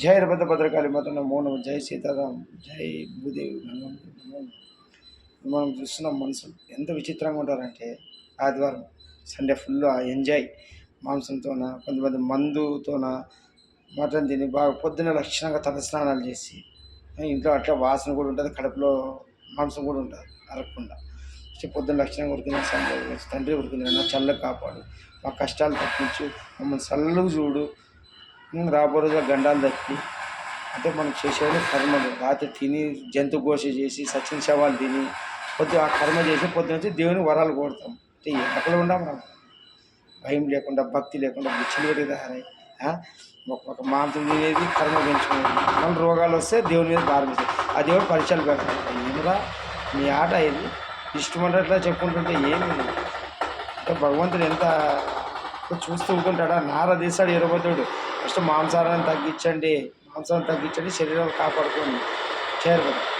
జై రభద్ర భద్రకాళి మాత్రం మౌనం. జై సీతారాం జై భూదేవి. నమో. మనం చూస్తున్నాం మనుషులు ఎంత విచిత్రంగా ఉంటారంటే ఆదివారం సండే ఫుల్ ఎంజాయ్. మాంసంతోన కొంతమంది మందుతోన మటన్ తిని బాగా పొద్దున్న లక్షణంగా తలస్నానాలు చేసి ఇంట్లో అట్లా వాసన కూడా ఉంటుంది కడుపులో మాంసం కూడా ఉంటుంది అరగకుండా పొద్దున పొద్దున్న లక్షణంగా ఉరికిన సండే తండ్రి ఉరికింది నా చల్ల కాపాడు మా కష్టాలు తప్పించు మమ్మల్ని చల్లగా చూడు రాబో రోజుల గండాలు దక్కి అంటే మనం చేసేది కర్మలు. రాత్రి తిని జంతు ఘోష చేసి సచిన శవాలు తిని పొద్దు ఆ కర్మ చేసి పొద్దున వచ్చి దేవుని వరాలు కోరుతాం. అంటే ఎక్కడ ఉండం మనం? భయం లేకుండా భక్తి లేకుండా బిచ్చలు పెట్టి ఒక మాంసం తినేది కర్మ పెంచుకునేది. మన రోగాలు వస్తే దేవుని మీద భారం ఆ దేవుడు పరీక్షలు పెడతాడు. ఏమిరా మీ ఆట ఇది ఇష్టమంటట్లా చెప్పుకుంటుంటే ఏమి అంటే భగవంతుడు ఎంత చూస్తూ ఊరుకుంటాడా నార తీస్తాడు ఎరబోతుడు. ఫస్ట్ మాంసాహారాన్ని తగ్గించండి. మాంసాన్ని తగ్గించండి. శరీరం కాపాడుకోండి. చేరబోదు